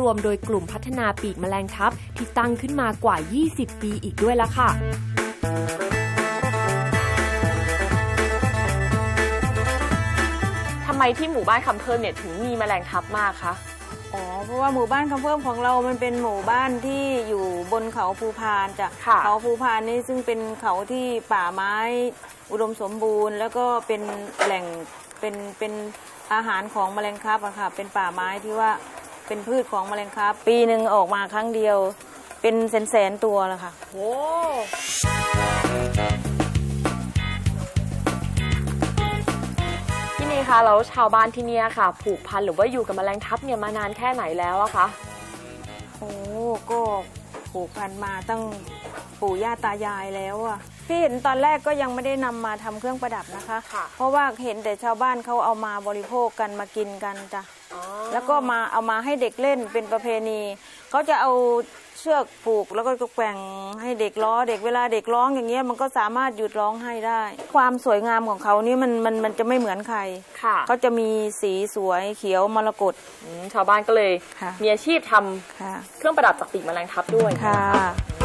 รวมโดยกลุ่มพัฒนาปีกแมลงทับที่ตั้งขึ้นมากว่า 20 ปีอีกด้วยละค่ะทำไมที่หมู่บ้านคำเพิ่มเนี่ยถึงมีแมลงทับมากคะอ๋อ เพราะว่าหมู่บ้านคำเพิ่มของเรา มันเป็นหมู่บ้านที่อยู่บนเขาภูพานจ้ะค่ะเขาภูพานนี่ซึ่งเป็นเขาที่ป่าไม้อุดมสมบูรณ์ แล้วก็เป็นแหล่งเป็นเป็นอาหารของแมลงครับอะค่ะ เป็นป่าไม้ที่ว่า เป็นพืชของแมลงครับ ปีหนึ่งออกมาครั้งเดียว เป็นแสนแสนๆตัวแล้วค่ะโอ้พี่นีคะแล้วชาวบ้านที่เนี่ยค่ะ ผูกพันหรือว่าอยู่กับแมลงทับเนี่ยมานานแค่ไหนแล้วอะคะโอ้ก็ผูกพันมาตั้งปู่ย่าตายายแล้วอะพี่เห็นตอนแรกก็ยังไม่ได้นำมาทำเครื่องประดับนะคะค่ะเพราะว่าเห็นแต่ชาวบ้านเขาเอามาบริโภคกันมากินกันจ้ะอ๋อ แล้วก็มาเอามาให้เด็กเล่นเป็นประเพณีเขาจะเอาเชือกผูกแล้วก็แกว่งให้เด็กล้อเด็กเวลาเด็กร้องอย่างเงี้ยมันก็สามารถหยุดร้องให้ได้ ความสวยงามของเขานี่มันมันมันจะไม่เหมือนใครค่ะเขาจะมีสีสวยเขียวมรกตอืมชาวบ้านก็เลยค่ะมีอาชีพทำค่ะเครื่องประดับจากปีกแมลงทับด้วยค่ะ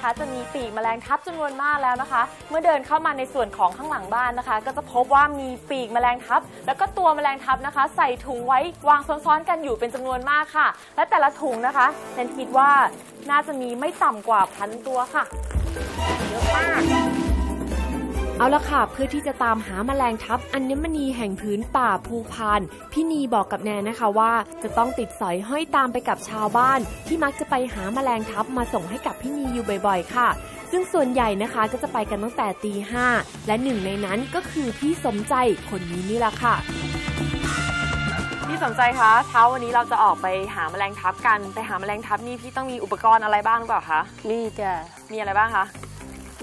นะคะ จะมีปีกแมลงทับจำนวนมากแล้วนะคะ เมื่อเดินเข้ามาในส่วนของข้างหลังบ้านนะคะ ก็จะพบว่ามีปีกแมลงทับ แล้วก็ตัวแมลงทับนะคะ ใส่ถุงไว้วางซ้อนๆกันอยู่เป็นจำนวนมากค่ะ และแต่ละถุงนะคะแนนคิดว่าน่าจะมีไม่ต่ำกว่าพันตัวค่ะเยอะมาก เอาละค่ะ เพื่อที่จะตามหาแมลงทับอัญมณีแห่งพื้นป่าภูพาน พี่นีบอกกับแนนนะคะว่าจะต้องติดสอยห้อยตามไปกับชาวบ้าน ที่มักจะไปหาแมลงทับมาส่งให้กับพี่นีอยู่บ่อยๆ ค่ะ ซึ่งส่วนใหญ่นะคะก็จะไปกันตั้งแต่ตีห้าและหนึ่งในนั้นก็คือพี่สมใจคนนี้นี่แหละค่ะพี่สนใจคะเช้าวันนี้เราจะออกไปหาแมลงทับกันไปหาแมลงทับนี่พี่ต้องมีอุปกรณ์อะไรบ้างหรือเปล่าคะมีจ้ะมีอะไรบ้างคะ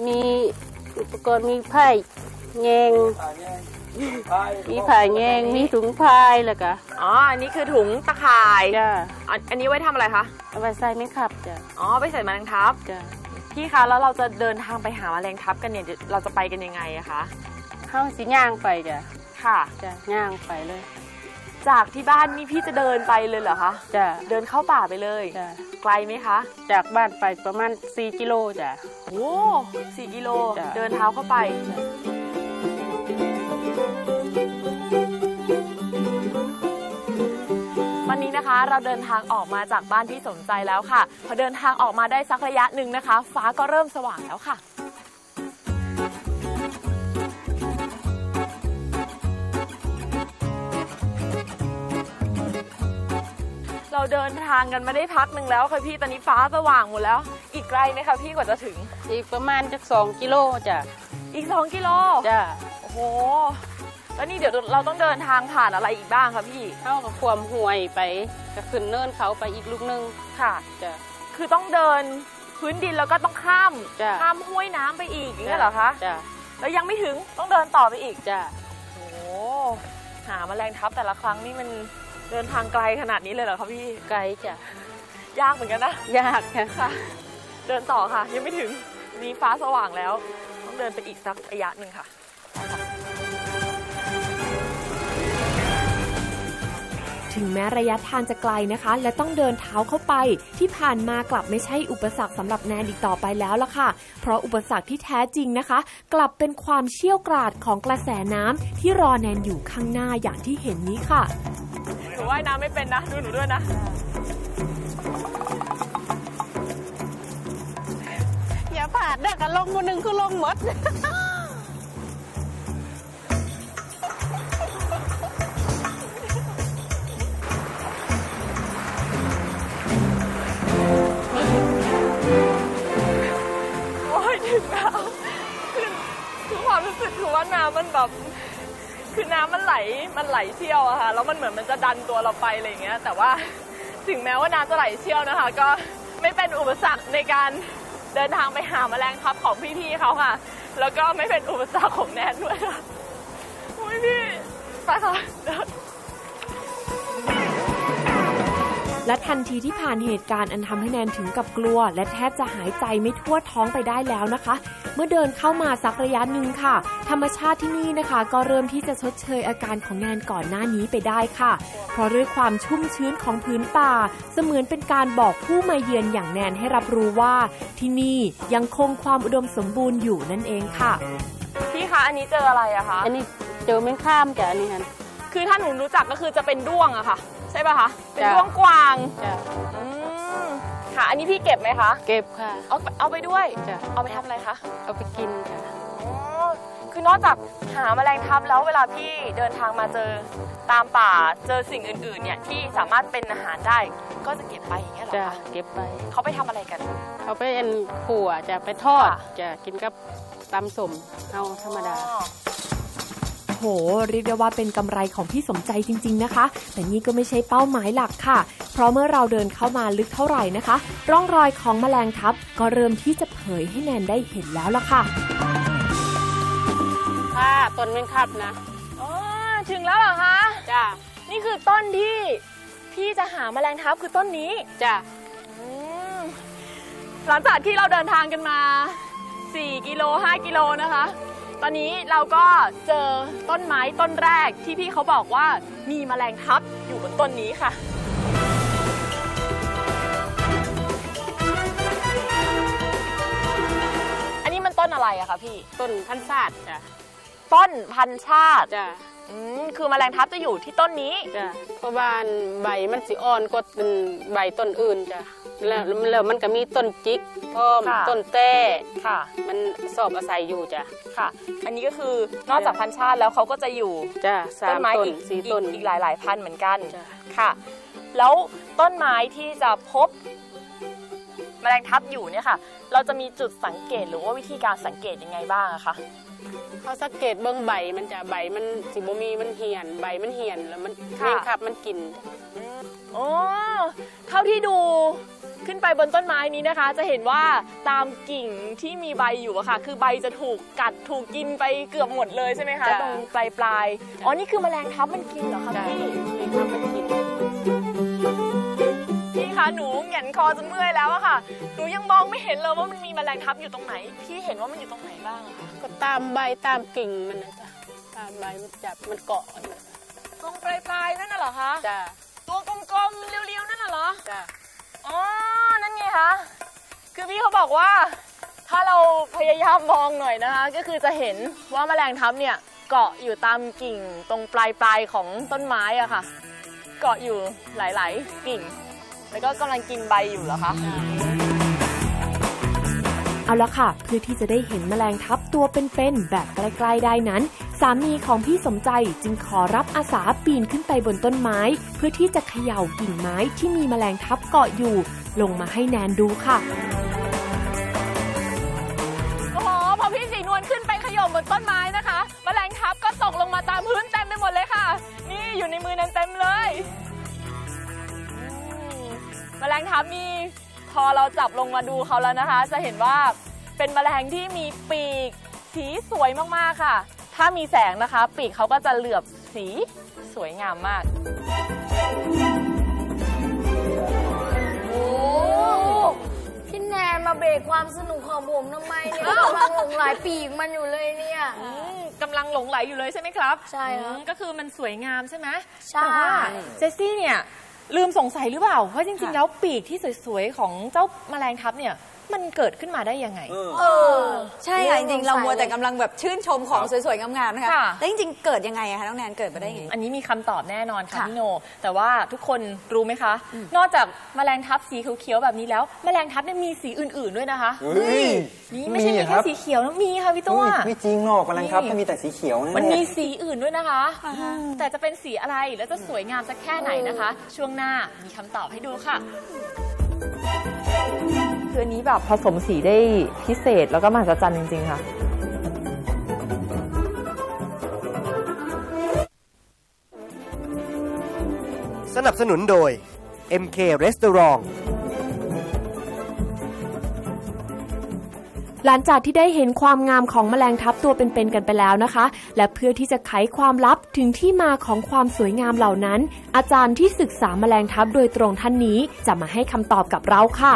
มี อุปกรณ์มีไผ่แยงมีไผ่แยงมีถุงพายแล้วก็อ๋อ อันนี้คือถุงตะข่ายจ้ะอันอันนี้ไว้ทำอะไรคะเอาไปใส่ไม่ขับจ้ะอ๋อไปใส่แมลงทับจ้ะพี่คะแล้วเราจะเดินทางไปหาแมลงทับกันเนี่ยเดี๋ยวเราจะไปกันยังไงอะคะเข้าสิย่างไปจ้ะค่ะจ้ะย่างไปเลย จากที่บ้านนี่พี่จะเดินไปเลยเหรอคะจ้ะเดินเข้าป่าไปเลย จ้ะไกลไหมคะจากบ้านไปประมาณ 4 กิโลจ้ะ โอ้สี่กิโลจ้ะ เดินเท้าเข้าไป วันนี้นะคะเราเดินทางออกมาจากบ้านที่สนใจแล้วค่ะ พอเดินทางออกมาได้สักระยะหนึ่งนะคะ ฟ้าก็เริ่มสว่างแล้วค่ะ เราเดินทางกันมาได้พักหนึ่งแล้วค่ะพี่ตอนนี้ฟ้าสว่างหมดแล้ว อีกไกลไหมคะพี่กว่าจะถึง อีกประมาณจัก2กิโลจ้ะอีกสองกิโลจ้ะโอ้โหแล้วนี่เดี๋ยวเราต้องเดินทางผ่านอะไรอีกบ้างคะพี่เข้ากับความห่วยไปก็ขึ้นเนินเขาไปอีกลูกนึงค่ะจ้ะคือต้องเดินพื้นดินแล้วก็ต้องข้ามจ้ะข้ามห้วยน้ำไปอีกอย่างนี้ยเหรอคะจ้ะแล้วยังไม่ถึงต้องเดินต่อไปอีกจ้ะโอ้โหหาแมลงทับแต่ละครั้งนี่มัน เดินทางไกลขนาดนี้เลยเหรอคะพี่ ไกลจ้ะ ยากเหมือนกันนะ ยากค่ะค่ะเดินต่อค่ะ ยังไม่ถึงนี่ฟ้าสว่างแล้ว ต้องเดินไปอีกสักระยะหนึ่งค่ะ ถึงแม้ระยะทางจะไกลนะคะ และต้องเดินเท้าเข้าไป ที่ผ่านมากลับไม่ใช่อุปสรรคสำหรับแนนอีกต่อไปแล้วล่ะค่ะ เพราะอุปสรรคที่แท้จริงนะคะ กลับเป็นความเชี่ยวกราดของกระแสน้ำที่รอแนนอยู่ข้างหน้าอย่างที่เห็นนี้ค่ะหนู ว่ายน้ำไม่เป็นนะ ดูหนูด้วยนะอย่าผ่านเด้อกันลงมือหนึ่งคือลงหมดโอ้ยถึงแล้วคือความรู้สึกคือว่าน้ำมันแบบ คือน้ำมันไหลมันไหลเชี่ยวอะค่ะแล้วมันเหมือนมันจะดันตัวเราไปอะไรอย่างเงี้ย แต่ว่าถึงแม้ว่าน้ำจะไหลเชี่ยวนะคะ ก็ไม่เป็นอุปสรรคในการเดินทางไปหาแมลงทับของพี่ๆเขาค่ะ แล้วก็ไม่เป็นอุปสรรคของแนนด้วยค่ะโอ้ยพี่ไปค่ะ และทันทีที่ผ่านเหตุการณ์อันทำให้แนนถึงกับกลัว และแทบจะหายใจไม่ทั่วท้องไปได้แล้วนะคะ เมื่อเดินเข้ามาสักระยะหนึ่งค่ะ ธรรมชาติที่นี่นะคะ ก็เริ่มที่จะชดเชยอาการของแนนก่อนหน้านี้ไปได้ค่ะ เพราะด้วยความชุ่มชื้นของพื้นป่า เสมือนเป็นการบอกผู้มาเยือนอย่างแนนให้รับรู้ว่า ที่นี่ยังคงความอุดมสมบูรณ์อยู่นั่นเองค่ะพี่คะอันนี้เจออะไรอะคะอันนี้เจอแมงข้ามจ้ะอันนี้ฮัน คือถ้าหนูรู้จักก็คือจะเป็นด้วงอะค่ะ ใช่ป่ะคะ เป็นจ้ะด้วงกวางจ้ะอืมค่ะ อันนี้พี่เก็บไหมคะ เก็บค่ะ เอาเอาไปด้วย จ้ะ เอาไปทำอะไรคะ เอาไปกินจ้ะอ๋อ คือนอกจากหาแมลงทับแล้วเวลาพี่เดินทางมาเจอตามป่าเจอสิ่งอื่น ๆ เนี่ยที่สามารถเป็นอาหารได้ ก็จะเก็บไปอย่างเงี้ยเหรอจ้ะ คะเก็บไป เขาไปทำอะไรกัน เอาไปเอ็นขั่วจะไปทอดค่ะจะกินกับตำสมเอาธรรมดา อ๋อ โห เรียกได้ว่าเป็นกำไรของพี่สมใจจริง ๆนะคะ แต่นี่ก็ไม่ใช่เป้าหมายหลักค่ะ เพราะเมื่อเราเดินเข้ามาลึกเท่าไหร่นะคะ ร่องรอยของแมลงทับก็เริ่มที่จะเผยให้แนนได้เห็นแล้วล่ะค่ะค่ะต้นแมงคับนะอ๋อถึงแล้วเหรอคะจ้ะนี่คือต้นที่พี่จะหาแมลงทับคือต้นนี้จ้ะอืมหลังจากที่เราเดินทางกันมา 4 กิโล 5 กิโลนะคะ ตอนนี้เราก็เจอต้นไม้ต้นแรกที่พี่เขาบอกว่ามีแมลงทับอยู่บนต้นนี้ค่ะ อันนี้มันต้นอะไรอะคะพี่ ต้นพันธุ์ศาสตร์จ้ะต้นพันชาติจ้ะ อืมคือแมลงทับจะอยู่ที่ต้นนี้ จ้ะเพราะว่าใบมันสิอ่อนกว่าใบต้นอื่นจ้ะแล้วแล้วมันก็มีต้นจิกพร้อมค่ะ ต้นแต้ ค่ะ มันสอบอาศัยอยู่จ้ะค่ะ อันนี้ก็คือนอกจากพันชาติแล้วเขาก็จะอยู่จ้ะสาต้มนไม้ต้นอีกสี่อีกต้น อีกหลายหลายๆพันเหมือนกัน จ้ะ ค่ะ แล้วต้นไม้ที่จะพบ แมลงทับอยู่เนี่ยค่ะ เราจะมีจุดสังเกตหรือว่าวิธีการสังเกตยังไงบ้างอะคะเขาสังเกตเบื้องใบมันจะใบมันสิบมีมันเหี่ยนใบมันเหี่ยนแล้วมันค่ะแมงคับมันกินอ๋อเท่าที่ดูขึ้นไปบนต้นไม้นี้นะคะ จะเห็นว่าตามกิ่งที่มีใบอยู่อะค่ะ คือใบจะถูกกัดถูกกินไปเกือบหมดเลยใช่ไหมคะ จ้ะ ตรงปลายปลายๆอ๋อนี่คือแมลงทับมันกินเหรอคะจ้ะพี่ แมงคับมันกินพี่คะ หนูเหงียนคอจนเมื่อยแล้วอะค่ะ หนูยังมองไม่เห็นเลยว่ามันมีแมลงทับอยู่ตรงไหน พี่เห็นว่ามันอยู่ตรงไหนบ้างอะคะก็ตามใบตามกิ่งมันนะจ๊ะตามใบมันจับมันเกาะนะตรงปลายปลายๆนั่นน่ะเหรอคะจ้ะตัวกลมๆเรียวๆนั่นน่ะเหรอจ้ะอ๋อนั่นไงคะคือพี่เขาบอกว่า ถ้าเราพยายามมองหน่อยนะคะ ก็คือจะเห็นว่าแมลงทับเนี่ยเกาะอยู่ตามกิ่งตรงปลายปลายๆของต้นไม้อะค่ะ เกาะอยู่หลาย ๆ กิ่ง แล้วก็กำลังกินใบอยู่เหรอคะเอาละค่ะ เพื่อที่จะได้เห็นแมลงทับตัวเป็นๆแบบใกล้ๆได้นั้น สามีของพี่สมใจจึงขอรับอาสาปีนขึ้นไปบนต้นไม้ เพื่อที่จะเขย่ากิ่งไม้ที่มีแมลงทับเกาะอยู่ ลงมาให้แนนดูค่ะโอ้โหพอพี่สีนวลขึ้นไปขย่มบนต้นไม้นะคะ แมลงทับก็ตกลงมาตามพื้นเต็มไปหมดเลยค่ะ นี่อยู่ในมือนั้นเต็มเลยอืม แมลงทับนี่พอเราจับลงมาดูเขาแล้วนะคะ จะเห็นว่าเป็นแมลงที่มีปีกสีสวยมากๆค่ะ ถ้ามีแสงนะคะ ปีกเขาก็จะเหลือบสีสวยงามมากโอ้พี่แนนมาเบรกความสนุกของผมทำไมเนี่ยกำลังหลงไหลปีกมันอยู่เลยเนี่ยอืมกำลังหลงไหลอยู่เลยใช่ไหมครับ ใช่ครับอืมก็คือมันสวยงามใช่ไหมใช่แต่ว่าเจสซี่เนี่ย ลืมสงสัยหรือเปล่าว่าจริง ๆ แล้วปีกที่สวย ๆ ของเจ้าแมลงทับเนี่ย มันเกิดขึ้นมาได้ยังไง เออ ใช่ค่ะจริงๆเรามัวแต่กำลังแบบชื่นชมของสวยๆงามๆนะคะค่ะ แล้วจริงๆเกิดยังไงอะคะน้องแนนเกิดมาได้ยังไง อันนี้มีคำตอบแน่นอนค่ะค่ะพี่โน แต่ว่าทุกคนรู้ไหมคะ นอกจากแมลงทับสีเขียวๆแบบนี้แล้ว แมลงทับเนี่ยมีสีอื่นๆด้วยนะคะเฮ้ยนี่ไม่ใช่มีเหรอแค่รับสีเขียวนะมีค่ะพี่ตัวเฮ้ยไม่จริงหรอกแมลงทับนี่ก็มีแต่สีเขียวนะมันมีเยสีอื่นด้วยนะคะ แต่จะเป็นสีอะไรแล้วจะสวยงามสักแค่ไหนนะคะ ช่วงหน้ามีคำตอบให้ดูค่ะ คืออันนี้แบบผสมสีได้พิเศษแล้วก็มหัศจรรย์จริง ๆ ค่ะสนับสนุนโดย MK Restaurant หลังจากที่ได้เห็นความงามของแมลงทับตัวเป็นๆกันไปแล้วนะคะ และเพื่อที่จะไขความลับถึงที่มาของความสวยงามเหล่านั้น อาจารย์ที่ศึกษาแมลงทับโดยตรงท่านนี้จะมาให้คำตอบกับเราค่ะ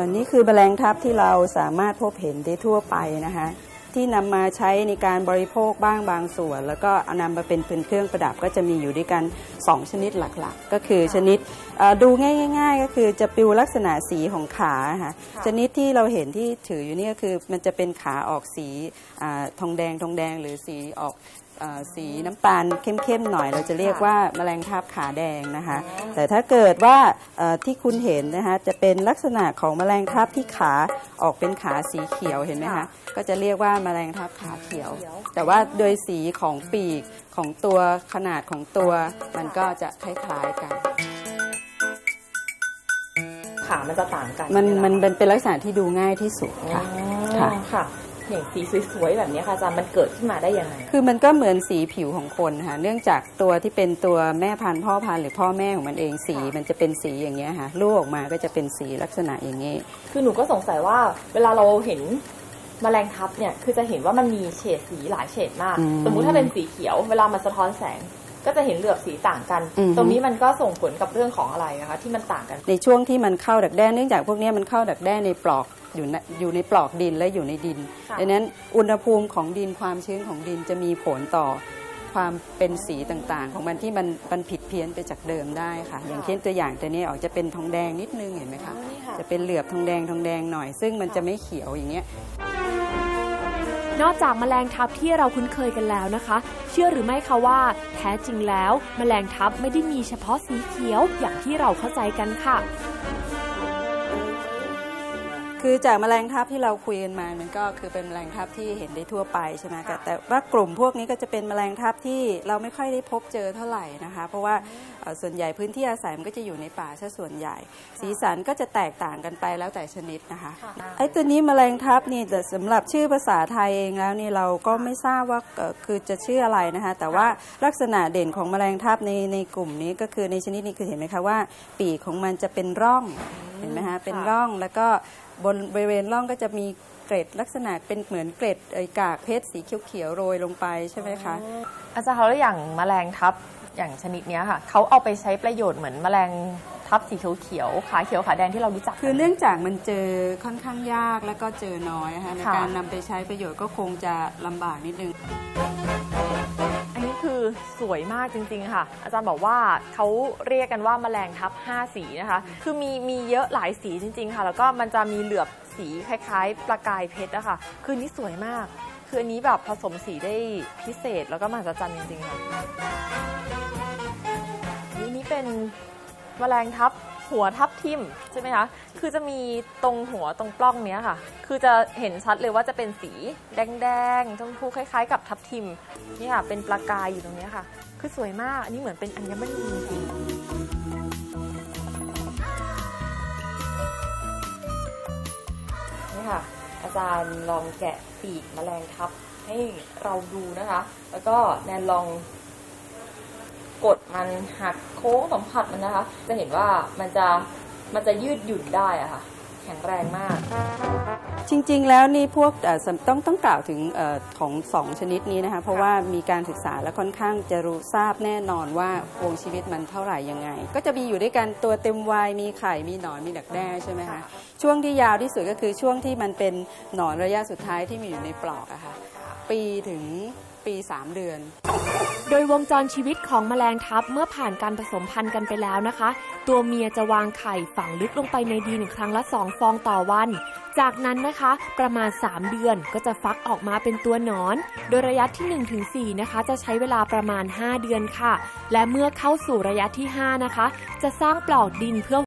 อันนี้คือแมลงทับที่เราสามารถพบเห็นได้ทั่วไปนะคะ ที่นำมาใช้ในการบริโภคบ้างบางส่วน แล้วก็เอานำมาเป็นเป็นเครื่องประดับก็จะมีอยู่ด้วยกัน 2 ชนิดหลักๆ ก็คือชนิดเอ่อดูง่าย ๆ ก็คือจะปิวลักษณะสีของขาค่ะชนิดที่เราเห็นที่ถืออยู่นี่ก็คือมันจะเป็นขาออกสีอาทองแดงทองแดงหรือสีออกเอ่อ สีน้ำตาลเข้มๆหน่อย เราจะเรียกว่าแมลงทับขาแดงนะคะ แต่ถ้าเกิดว่าเอ่อที่คุณเห็นนะคะจะเป็นลักษณะของแมลงทับที่ขาออกเป็นขาสีเขียวเห็นไหมคะก็จะเรียกว่าแมลงทับขาเขียว แต่ว่าโดยสีของปีกของตัวขนาดของตัวมันก็จะคล้าย ๆกันขามันจะต่างกันมันใช่ไหมันเป็นเป็นลักษณะที่ดูง่ายที่สุดค่ะค่ะค่ะค่ะ อย่างสีสวยๆแบบนี้ค่ะอาจารย์มันเกิดขึ้นมาได้ยังไง คือมันก็เหมือนสีผิวของคนค่ะ เนื่องจากตัวที่เป็นตัวแม่พันธุ์พ่อพันธุ์หรือพ่อแม่ของมันเองสี มันจะเป็นสีอย่างเงี้ยค่ะลูกออกมาก็จะเป็นสีลักษณะอย่างนี้ คือหนูก็สงสัยว่าเวลาเราเห็นแมลงทับเนี่ยคือจะเห็นว่ามันมีเฉดสีหลายเฉดมากอืมสมมุติถ้าเป็นสีเขียว เวลามันสะท้อนแสง ก็จะเห็นเหลือบสีต่างกันอือฮึตรงนี้มันก็ส่งผลกับเรื่องของอะไรนะคะ ที่มันต่างกัน ในช่วงที่มันเข้าดักแด้เนื่องจากพวกเนี้ยมันเข้าดักแด้ในปลอกอยู่ในอยู่ในปลอกดินและอยู่ในดินค่ะดังนั้นอุณหภูมิของดินความชื้นของดินจะมีผลต่อความเป็นสีต่างๆ ของมันที่มันมันผิดเพี้ยนไปจากเดิมได้ค่ะ อย่างเช่นตัวอย่างตัวนี้ออกจะเป็นทองแดงนิดนึงเห็นไหมคะนี่ค่ะจะเป็นเหลือบทองแดงทองแดงหน่อย ซึ่งมันจะไม่เขียวอย่างเงี้ย นอกจากแมลงทับที่เราคุ้นเคยกันแล้วนะคะ เชื่อหรือไม่คะว่าแท้จริงแล้วแมลงทับไม่ได้มีเฉพาะสีเขียวอย่างที่เราเข้าใจกันค่ะ คือจากแมลงทับที่เราคุยกันมา มันก็คือเป็นแมลงทับที่เห็นได้ทั่วไปใช่ไหมคะแต่ว่ากลุ่มพวกนี้ก็จะเป็นแมลงทับที่เราไม่ค่อยได้พบเจอเท่าไหร่นะคะ เพราะว่าเอ่อส่วนใหญ่พื้นที่อาศัยมันก็จะอยู่ในป่าซะส่วนใหญ่ สีสันก็จะแตกต่างกันไปแล้วแต่ชนิดนะคะไอ้ตัวนี้แมลงทับนี่แต่สำหรับชื่อภาษาไทยเองแล้วนี่เราก็ไม่ทราบว่าเอ่อคือจะชื่ออะไรนะคะแต่ว่าลักษณะเด่นของแมลงทับในในกลุ่มนี้ก็คือในชนิดนี้คือเห็นไหมคะว่า ปีกของมันจะเป็นร่องเห็นไหมคะเป็นร่องแล้วก็ บนบริเวณร่องก็จะมีเกร็ดลักษณะเป็นเหมือนเกร็ดไอ้กากเพชรสีเขียวๆโรยลงไปใช่ไหมคะ อาจารย์เขาแล้วอย่างแมลงทับอย่างชนิดเนี้ยค่ะเขาเอาไปใช้ประโยชน์เหมือนแมลงทับสีเขียวๆขาเขียวขาแดงที่เรารู้จัก คือเนื่องจากมันเจอค่อนข้างยากแล้วก็เจอน้อยนะคะในค่ะการนำไปใช้ประโยชน์ก็คงจะลำบากนิดนึงอันนี้คือ สวยมากจริง ๆ ค่ะ อาจารย์บอกว่าเขาเรียกกันว่าแมลงทับ 5 สีนะคะ คือมีมีเยอะหลายสีจริง ๆ ค่ะ แล้วก็มันจะมีเหลือบสีคล้าย ๆ ประกายเพชรนะคะคือนนี้สวยมาก คืออันนี้แบบผสมสีได้พิเศษแล้วก็มหัศจรรย์จริง ๆ ค่ะนี่นี่เป็นแมลงทับ หัวทับทิมใช่ไหมคะ คือจะมีตรงหัวตรงปล้องเนี้ยค่ะ คือจะเห็นชัดเลยว่าจะเป็นสีแดงๆชมพูคล้ายๆ กับทับทิมนี่ค่ะ เป็นประกายอยู่ตรงเนี้ยค่ะ คือสวยมาก อันนี้เหมือนเป็นอัญมณีจริงนี่ค่ะ อาจารย์ลองแกะปีกแมลงทับให้เราดูนะคะ แล้วก็แนนลอง กดมันหักโค้งสัมผัสมันนะคะ จะเห็นว่ามันจะมันจะยืดหยุ่นได้อะค่ะ แข็งแรงมาก จริงๆ แล้วนี่พวกต้องต้องกล่าวถึงอของสองชนิดนี้นะคะ เพราะว่ามีการศึกษาและค่อนข้างจะรู้ทราบแน่นอนว่าวงชีวิตมันเท่าไหร่ยังไง ก็จะมีอยู่ด้วยกันตัวเต็มวัยมีไข่มีหนอนมีดักแด้ใช่ไหมคะช่วงที่ยาวที่สุดก็คือช่วงที่มันเป็นหนอนระยะสุดท้ายที่มีอยู่ในปลอกอะค่ะปีถึง ปี 3 เดือน โดยวงจรชีวิตของแมลงทับเมื่อผ่านการผสมพันธุ์กันไปแล้วนะคะ ตัวเมียจะวางไข่ฝังลึกลงไปในดินครั้งละ 2 ฟองต่อวัน จากนั้นนะคะ ประมาณ 3 เดือนก็จะฟักออกมาเป็นตัวหนอน โดยระยะที่ 1-4 นะคะ จะใช้เวลาประมาณ 5 เดือนค่ะ และเมื่อเข้าสู่ระยะที่ 5 นะคะ จะสร้างปลอกดินเพื่อ